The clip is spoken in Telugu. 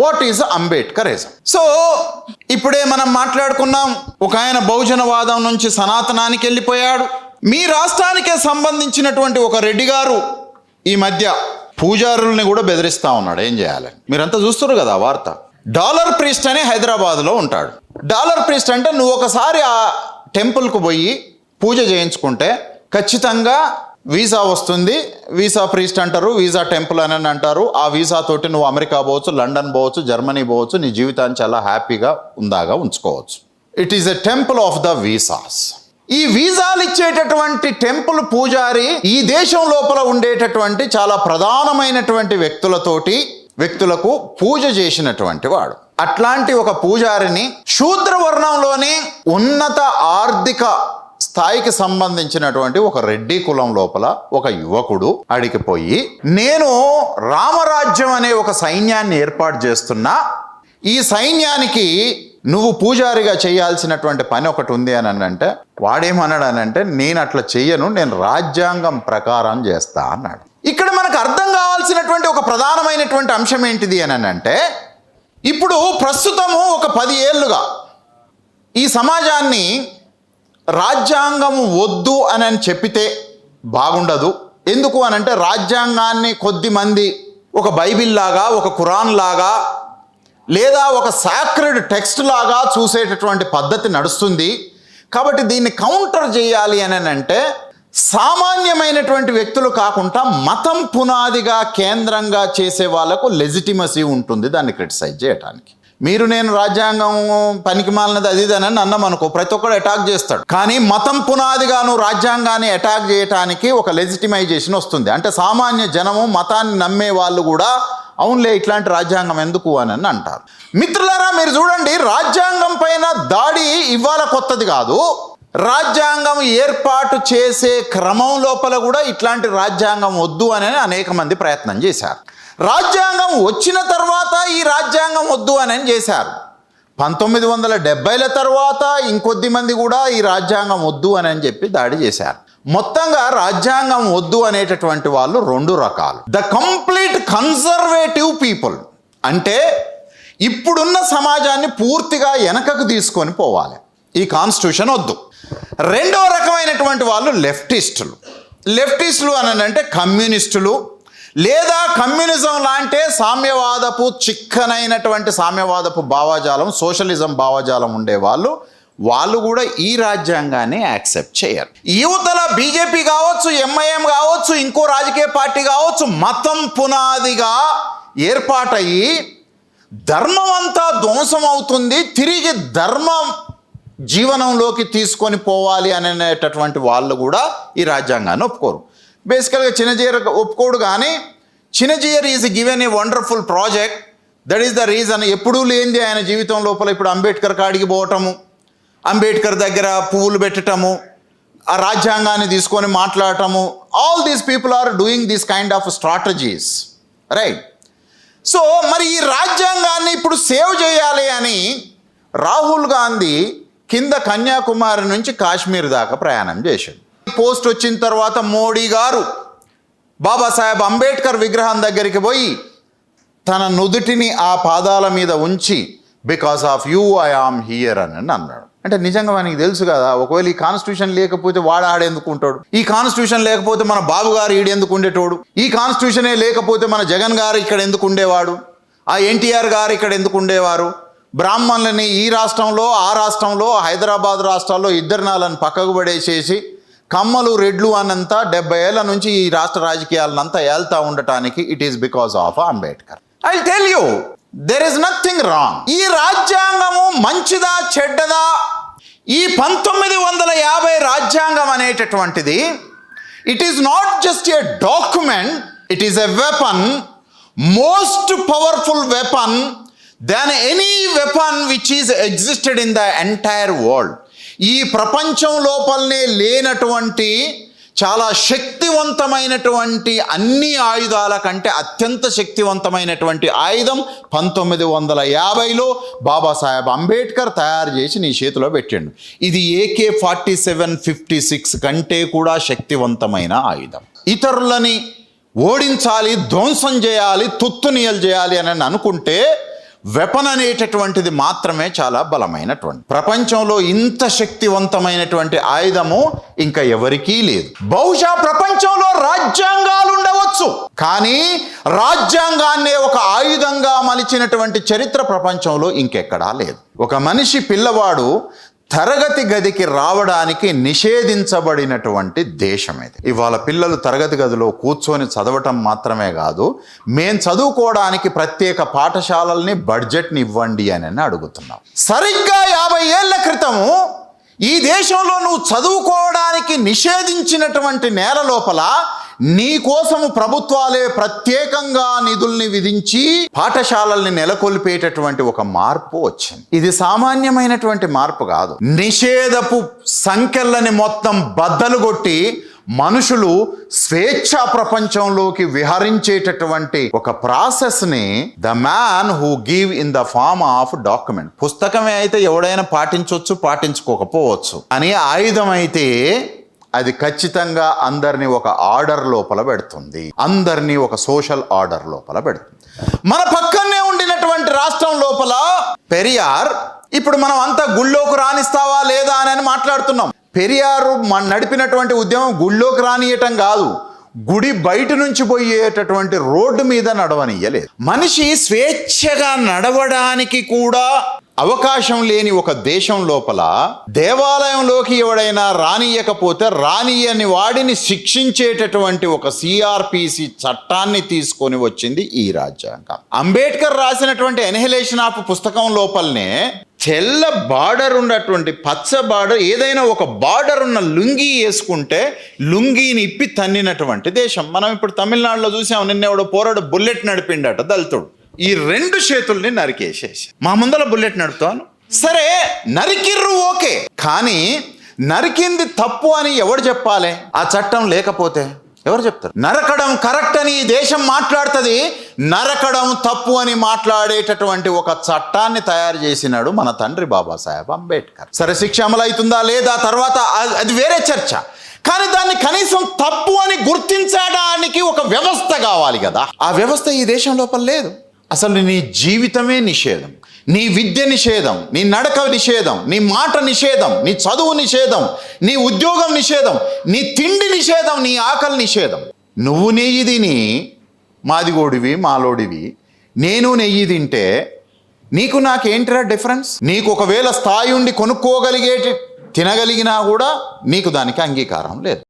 వాట్ ఈజ్ అంబేద్కరిజం సో ఇప్పుడే మనం మాట్లాడుకున్నాం ఒక ఆయన బహుజనవాదం నుంచి సనాతనానికి వెళ్ళిపోయాడు. మీ రాష్ట్రానికే సంబంధించినటువంటి ఒక రెడ్డి గారు ఈ మధ్య పూజారుల్ని కూడా బెదిరిస్తా ఉన్నాడు. ఏం చేయాలి? మీరంతా చూస్తున్నారు కదా వార్త. డాలర్ ప్రీస్ట్ అని హైదరాబాద్లో ఉంటాడు. డాలర్ ప్రీస్ట్ అంటే నువ్వు ఒకసారి ఆ టెంపుల్కు పోయి పూజ చేయించుకుంటే ఖచ్చితంగా వీసా వస్తుంది వీసా ప్రీస్ట్ అంటారు వీసా టెంపుల్ అని అంటారు. ఆ వీసా తోటి నువ్వు అమెరికా పోవచ్చు లండన్ పోవచ్చు జర్మనీ పోవచ్చు నీ జీవితాన్ని చాలా హ్యాపీగా ఉందాగా ఉంచుకోవచ్చు. It is a temple of the visas ఈ వీసాలు ఇచ్చేటటువంటి టెంపుల్ పూజారి ఈ దేశం లోపల ఉండేటటువంటి చాలా ప్రధానమైనటువంటి వ్యక్తులతోటి వ్యక్తులకు పూజ చేసినటువంటి వాడు. అట్లాంటి ఒక పూజారిని శూద్ర వర్ణంలోని ఉన్నత ఆర్థిక స్థాయికి సంబంధించినటువంటి ఒక రెడ్డి కులం లోపల ఒక యువకుడు అడిగిపోయి నేను రామరాజ్యం అనే ఒక సైన్యాన్ని ఏర్పాటు చేస్తున్నా ఈ సైన్యానికి నువ్వు పూజారిగా చేయాల్సినటువంటి పని ఒకటి ఉంది అని అంటే వాడేమన్నాడు అని అంటే నేను అట్లా చెయ్యను నేను రాజ్యాంగం ప్రకారం చేస్తా అన్నాడు. ఇక్కడ మనకు అర్థం కావాల్సినటువంటి ఒక ప్రధానమైనటువంటి అంశం ఏంటిది అని అంటే ఇప్పుడు ప్రస్తుతము ఒక పది ఏళ్ళుగా ఈ సమాజాన్ని రాజ్యాంగం వద్దు అని అని చెప్పితే బాగుండదు. ఎందుకు అని అంటే రాజ్యాంగాన్ని కొద్ది మంది ఒక బైబిల్ లాగా ఒక కురాన్ లాగా లేదా ఒక సాక్రెడ్ టెక్స్ట్ లాగా చూసేటటువంటి పద్ధతి నడుస్తుంది. కాబట్టి దీన్ని కౌంటర్ చేయాలి అని అంటే సామాన్యమైనటువంటి వ్యక్తులు కాకుండా మతం పునాదిగా కేంద్రంగా చేసే వాళ్ళకు లెజిటిమసీ ఉంటుంది దాన్ని క్రిటిసైజ్ చేయడానికి మీరు నేను రాజ్యాంగం పనికి మాలినది అది ఇది అని అన్నాం అనుకో ప్రతి ఒక్కడు అటాక్ చేస్తాడు. కానీ మతం పునాదిగాను రాజ్యాంగాన్ని అటాక్ చేయడానికి ఒక లెజిటిమైజేషన్ వస్తుంది. అంటే సామాన్య జనము మతాన్ని నమ్మే వాళ్ళు కూడా అవునులే ఇట్లాంటి రాజ్యాంగం ఎందుకు అని అని అంటారు. మిత్రులారా మీరు చూడండి రాజ్యాంగం పైన దాడి ఇవాళ కొత్తది కాదు. రాజ్యాంగం ఏర్పాటు చేసే క్రమం లోపల కూడా ఇట్లాంటి రాజ్యాంగం వద్దు అని అనేక మంది ప్రయత్నం చేశారు. రాజ్యాంగం వచ్చిన తర్వాత ఈ రాజ్యాంగం వద్దు అని చేశారు? పంతొమ్మిది వందల డెబ్బైల తర్వాత ఇంకొద్ది మంది కూడా ఈ రాజ్యాంగం వద్దు అని చెప్పి దాడి చేశారు. మొత్తంగా రాజ్యాంగం వద్దు అనేటటువంటి వాళ్ళు రెండు రకాలు. ద కంప్లీట్ కన్సర్వేటివ్ పీపుల్ అంటే ఇప్పుడున్న సమాజాన్ని పూర్తిగా వెనకకు తీసుకొని పోవాలి. ఈ కాన్స్టిట్యూషన్ వద్దు. రెండో రకమైనటువంటి వాళ్ళు లెఫ్టిస్టులు. లెఫ్టిస్టులు అని అంటే కమ్యూనిస్టులు లేదా కమ్యూనిజం లాంటి సామ్యవాదపు చిక్కనైనటువంటి సామ్యవాదపు భావజాలం సోషలిజం భావజాలం ఉండేవాళ్ళు వాళ్ళు కూడా ఈ రాజ్యాంగాన్ని యాక్సెప్ట్ చేయరు. యువతల బీజేపీ కావచ్చు ఎంఐఎం కావచ్చు ఇంకో రాజకీయ పార్టీ కావచ్చు మతం పునాదిగా ఏర్పాటయ్యి ధర్మం అంతా ధ్వంసం అవుతుంది తిరిగి ధర్మం జీవనంలోకి తీసుకొని పోవాలి అనేటటువంటి వాళ్ళు కూడా ఈ రాజ్యాంగాన్ని ఒప్పుకోరు. బేసికల్గా చిన్నజీయర్ ఒప్పుకోడు కానీ Chinna Jeeyar is given a wonderful project that is the reason ఎప్పుడూ లేనిది ఆయన జీవితం లోపల ఇప్పుడు అంబేద్కర్ కాడికి పోవటము అంబేద్కర్ దగ్గర పువ్వులు పెట్టటము ఆ రాజ్యాంగాన్ని తీసుకొని మాట్లాడటము. All these people are doing this kind of strategies right so మరి ఈ రాజ్యాంగాన్ని ఇప్పుడు సేవ్ చేయాలి అని రాహుల్ గాంధీ కింద కన్యాకుమారి నుంచి కాశ్మీర్ దాకా ప్రయాణం చేశాడు. పోస్ట్ వచ్చిన తర్వాత మోడీ గారు బాబాసాహెబ్ అంబేద్కర్ విగ్రహం దగ్గరికి పోయి తన నుదుటిని ఆ పాదాల మీద ఉంచి because of you I am here అని అన్నాడు. అంటే నిజంగా మనకి తెలుసు కదా ఒకవేళ ఈ కాన్స్టిట్యూషన్ లేకపోతే వాడు ఆడెందుకు ఉంటాడు? ఈ కాన్స్టిట్యూషన్ లేకపోతే మన బాబు గారు ఈడెందుకు ఉండేటోడు? ఈ కాన్స్టిట్యూషనే లేకపోతే మన జగన్ గారు ఇక్కడ ఎందుకు ఉండేవాడు? ఆ ఎన్టీఆర్ గారు ఇక్కడ ఎందుకు ఉండేవారు? బ్రాహ్మణులని ఈ రాష్ట్రంలో ఆ రాష్ట్రంలో హైదరాబాద్ రాష్ట్రాల్లో ఇద్దరు నాళ్ళని పక్కకు పడేసేసి కమ్మలు రెడ్లు అనంతా డెబ్బై ఏళ్ళ నుంచి ఈ రాష్ట్ర రాజకీయాలనంతా ఏళ్తా ఉండటానికి it is because of Ambedkar. I tell you there is nothing wrong ఈ రాజ్యాంగము మంచిదా చెడ్డదా? ఈ పంతొమ్మిది వందల యాభై రాజ్యాంగం అనేటటువంటిది it is not just a document it is a weapon most powerful weapon than any weapon which is existed in the entire world ఈ ప్రపంచం లోపలనే లేనటువంటి చాలా శక్తివంతమైనటువంటి అన్ని ఆయుధాల కంటే అత్యంత శక్తివంతమైనటువంటి ఆయుధం పంతొమ్మిది వందల యాభైలో బాబాసాహెబ్ అంబేద్కర్ తయారు చేసి నీ చేతిలో పెట్టాడు. ఇది AK forty seven fifty six కంటే కూడా శక్తివంతమైన ఆయుధం. ఇతరులని ఓడించాలి ధ్వంసం చేయాలి తుత్తునియలు చేయాలి అని అనుకుంటే వెపన్ అనేటటువంటిది మాత్రమే చాలా బలమైనటువంటి. ప్రపంచంలో ఇంత శక్తివంతమైనటువంటి ఆయుధము ఇంకా ఎవరికీ లేదు. బహుశా ప్రపంచంలో రాజ్యాంగాలు ఉండవచ్చు. కానీ రాజ్యాంగాన్నే ఒక ఆయుధంగా మలిచినటువంటి చరిత్ర ప్రపంచంలో ఇంకెక్కడా లేదు. ఒక మనిషి పిల్లవాడు తరగతి గదికి రావడానికి నిషేధించబడినటువంటి దేశం ఇది. ఇవాళ పిల్లలు తరగతి గదిలో కూర్చొని చదవటం మాత్రమే కాదు మేం చదువుకోవడానికి ప్రత్యేక పాఠశాలల్ని బడ్జెట్ని ఇవ్వండి అని అడుగుతున్నాం. సరిగ్గా యాభై ఏళ్ళ క్రితము ఈ దేశంలో నువ్వు చదువుకోవడానికి నిషేధించినటువంటి నేల లోపల నీకోసము ప్రభుత్వాలే ప్రత్యేకంగా నిధుల్ని విధించి పాఠశాలల్ని నెలకొల్పేటటువంటి ఒక మార్పు వచ్చింది. ఇది సామాన్యమైనటువంటి మార్పు కాదు. నిషేధపు సంఖ్యలని మొత్తం బద్దలు కొట్టి మనుషులు స్వేచ్ఛా ప్రపంచంలోకి విహరించేటటువంటి ఒక ప్రాసెస్ని the man who give in the form of document. పుస్తకమే అయితే ఎవడైనా పాటించవచ్చు పాటించుకోకపోవచ్చు. అని ఆయుధం అయితే అది ఖచ్చితంగా అందరినీ ఒక ఆర్డర్ లోపల పెడుతుంది. అందరినీ ఒక సోషల్ ఆర్డర్ లోపల పెడుతుంది. మన పక్కనే ఉండినటువంటి రాష్ట్రం లోపల పెరియార్ ఇప్పుడు మనం అంతా గుళ్ళోకి రాణిస్తావా లేదా అని మాట్లాడుతున్నాం. పెరియారు మన నడిపినటువంటి ఉద్యమం గుళ్ళోకి రానియటం కాదు. గుడి బయట నుంచి పోయేటటువంటి రోడ్డు మీద నడవనియ్యలేదు. మనిషి స్వేచ్ఛగా నడవడానికి కూడా అవకాశం లేని ఒక దేశం లోపల దేవాలయంలోకి ఎవడైనా రానియకపోతే రానియని వాడిని శిక్షించేటటువంటి ఒక సిఆర్పిసి చట్టాన్ని తీసుకొని వచ్చింది ఈ రాజ్యాంగం. అంబేద్కర్ రాసినటువంటి ఎన్హిలేషన్ ఆఫ్ పుస్తకం లోపలనే తెల్ల బార్డర్ ఉన్నటువంటి పచ్చ బార్డర్ ఏదైనా ఒక బార్డర్ ఉన్న లుంగీ వేసుకుంటే లుంగీని ఇప్పి తన్నినటువంటి దేశం. మనం ఇప్పుడు తమిళనాడులో చూసాం నిన్నెవడో పోరాడు బుల్లెట్ నడిపిండట దళితుడు. ఈ రెండు చేతుల్ని నరికేసేసి. మా ముందర బుల్లెట్ నడుపుతాను. సరే నరికిర్రు ఓకే. కానీ నరికింది తప్పు అని ఎవడు చెప్పాలి? ఆ చట్టం లేకపోతే ఎవరు చెప్తారు? నరకడం కరెక్ట్ అని ఈ దేశం మాట్లాడుతుంది. నరకడం తప్పు అని మాట్లాడేటటువంటి ఒక చట్టాన్ని తయారు చేసినాడు మన తండ్రి బాబాసాహెబ్ అంబేద్కర్. సరే శిక్ష అమలవుతుందా లేదా? తర్వాత అది వేరే చర్చ. కానీ దాన్ని కనీసం తప్పు అని గుర్తించడానికి ఒక వ్యవస్థ కావాలి కదా. ఆ వ్యవస్థ ఈ దేశం లోపల లేదు. అసలు నీ జీవితమే నిషేధం నీ విద్య నిషేధం నీ నడక నిషేధం నీ మాట నిషేధం నీ చదువు నిషేధం నీ ఉద్యోగం నిషేధం నీ తిండి నిషేధం నీ ఆకలి నిషేధం. నువ్వు నెయ్యి తిని మాదిగోడివి మాలోడివి. నేను నెయ్యి తింటే నీకు నాకేంటిరా డిఫరెన్స్? నీకు ఒకవేళ స్థాయి ఉండి కొనుక్కోగలిగేటి తినగలిగినా కూడా నీకు దానికి అంగీకారం లేదు.